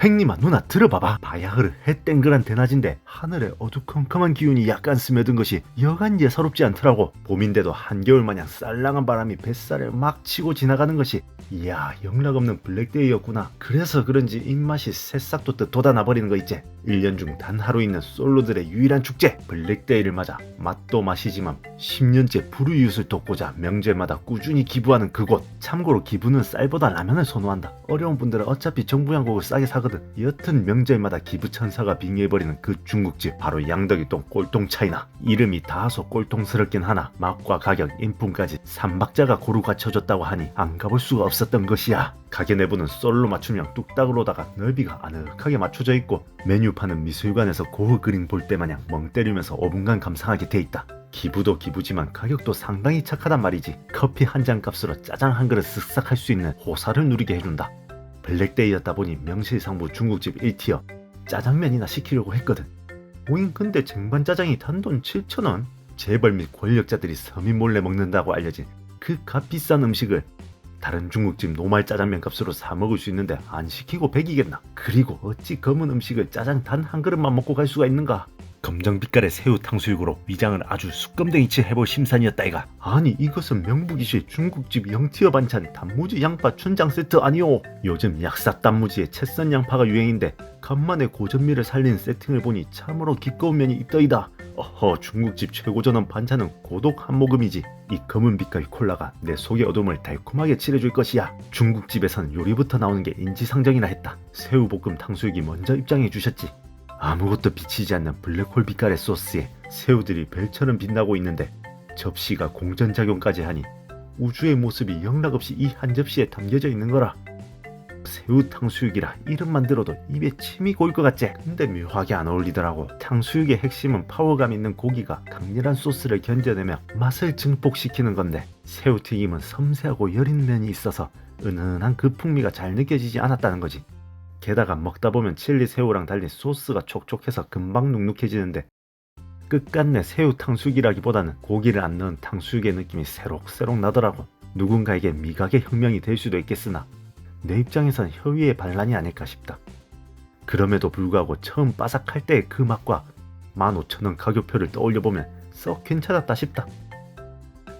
행님아 누나 들어봐봐. 바야흐르. 해 땡그란 대낮인데 하늘에 어두컴컴한 기운이 약간 스며든 것이 여간 예사롭지 않더라고. 봄인데도 한겨울 마냥 쌀랑한 바람이 뱃살에 막 치고 지나가는 것이 이야 영락없는 블랙데이였구나. 그래서 그런지 입맛이 새싹 돋듯 돋아나버리는 거 있지. 1년 중 단 하루 있는 솔로들의 유일한 축제 블랙데이를 맞아 맛도 맛이지만 10년째 불우이웃을 돕고자 명절마다 꾸준히 기부하는 그곳. 참고로 기부는 쌀보다 라면을 선호한다. 어려운 분들은 어차피 정부 양곡을 싸게 사거든 여튼 명절마다 기부천사가 빙의해버리는 그 중국집 바로 양덕이동 꼴통 차이나. 이름이 다소 꼴통스럽긴 하나 맛과 가격 인품까지 삼박자가 고루 갖춰졌다고 하니 안 가볼 수가 없었던 것이야. 가게 내부는 솔로 맞춤형 뚝딱으로다가 넓이가 아늑하게 맞춰져 있고 메뉴판은 미술관에서 고흐 그림 볼 때 마냥 멍 때리면서 5분간 감상하게 돼 있다. 기부도 기부지만 가격도 상당히 착하단 말이지. 커피 한 잔 값으로 짜장 한 그릇 쓱싹 할 수 있는 호사를 누리게 해준다 블랙데이였다 보니 명실상부 중국집 1티어 짜장면이나 시키려고 했거든. 오잉 근데 쟁반 짜장이 단돈 7천원? 재벌 및 권력자들이 서민 몰래 먹는다고 알려진 그 값비싼 음식을 다른 중국집 노말 짜장면 값으로 사 먹을 수 있는데 안 시키고 백이겠나? 그리고 어찌 검은 음식을 짜장 단 한 그릇만 먹고 갈 수가 있는가 검정 빛깔의 새우 탕수육으로 위장을 아주 수검댕이치 해볼 심산이었다 이가. 아니 이것은 명부기실 중국집 영티어 반찬 단무지 양파 춘장 세트 아니오. 요즘 약삭 단무지에 채썬 양파가 유행인데 간만에 고전미를 살린 세팅을 보니 참으로 기꺼운 면이 입더이다. 어허 중국집 최고 전원 반찬은 고독 한 모금이지. 이 검은 빛깔 콜라가 내 속의 어둠을 달콤하게 칠해줄 것이야. 중국집에선 요리부터 나오는 게 인지상정이나 했다. 새우볶음 탕수육이 먼저 입장해 주셨지 아무것도 비치지 않는 블랙홀 빛깔의 소스에 새우들이 별처럼 빛나고 있는데 접시가 공전작용까지 하니 우주의 모습이 영락없이 이 한 접시에 담겨져 있는 거라. 새우 탕수육이라 이름만 들어도 입에 침이 고일 것 같지. 근데 묘하게 안 어울리더라고. 탕수육의 핵심은 파워감 있는 고기가 강렬한 소스를 견뎌내며 맛을 증폭시키는 건데 새우튀김은 섬세하고 여린 면이 있어서 은은한 그 풍미가 잘 느껴지지 않았다는 거지 게다가 먹다 보면 칠리 새우랑 달리 소스가 촉촉해서 금방 눅눅해지는데 끝끝내 새우 탕수육이라기보다는 고기를 안 넣은 탕수육의 느낌이 새록새록 나더라고. 누군가에게 미각의 혁명이 될 수도 있겠으나 내 입장에선 혀위의 반란이 아닐까 싶다. 그럼에도 불구하고 처음 바삭할 때의 그 맛과 15,000원 가격표를 떠올려보면 썩 괜찮았다 싶다.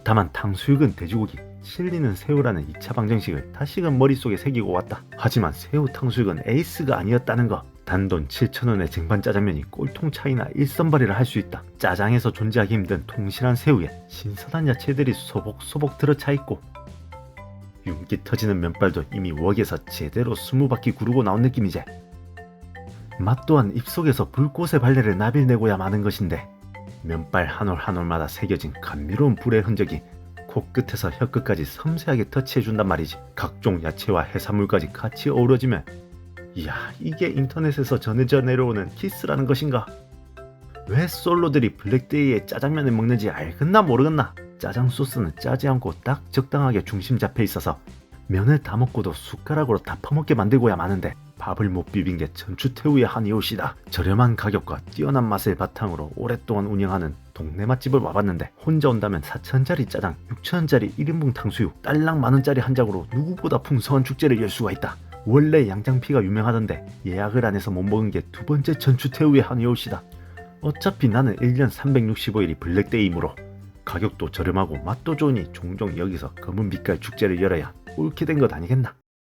다만 탕수육은 돼지고기 실리는 새우라는 2차 방정식을 다시금 머릿속에 새기고 왔다. 하지만 새우 탕수육은 에이스가 아니었다는 거. 단돈 7천원의 쟁반 짜장면이 꼴통 차이나 일선발이라 할 수 있다. 짜장에서 존재하기 힘든 통실한 새우에 신선한 야채들이 소복소복 들어차 있고 윤기 터지는 면발도 이미 웍에서 제대로 20바퀴 구르고 나온 느낌이지. 맛 또한 입속에서 불꽃의 발레를 나빌내고야 마는 것인데 면발 한 올 한 올마다 새겨진 감미로운 불의 흔적이 코끝에서 혀끝까지 섬세하게 터치해준단 말이지. 각종 야채와 해산물까지 같이 어우러지면 이야 이게 인터넷에서 전해져 내려오는 키스라는 것인가? 왜 솔로들이 블랙데이에 짜장면을 먹는지 알겠나 모르겠나? 짜장 소스는 짜지 않고 딱 적당하게 중심 잡혀 있어서 면을 다 먹고도 숟가락으로 다 퍼먹게 만들고야 마는데 밥을 못 비빈 게 전추태우의 한 이웃이다. 저렴한 가격과 뛰어난 맛을 바탕으로 오랫동안 운영하는 동네 맛집을 와봤는데 혼자 온다면 4천원짜리 짜장, 6천원짜리 1인분 탕수육, 딸랑 만원짜리 한 장으로 누구보다 풍성한 축제를 열 수가 있다. 원래 양장피가 유명하던데 예약을 안 해서 못 먹은 게 두 번째 전추태우의 한 이웃이다. 어차피 나는 1년 365일이 블랙데이이므로 가격도 저렴하고 맛도 좋으니 종종 여기서 검은 빛깔 축제를 열어야 옳게 된 것 아니겠나?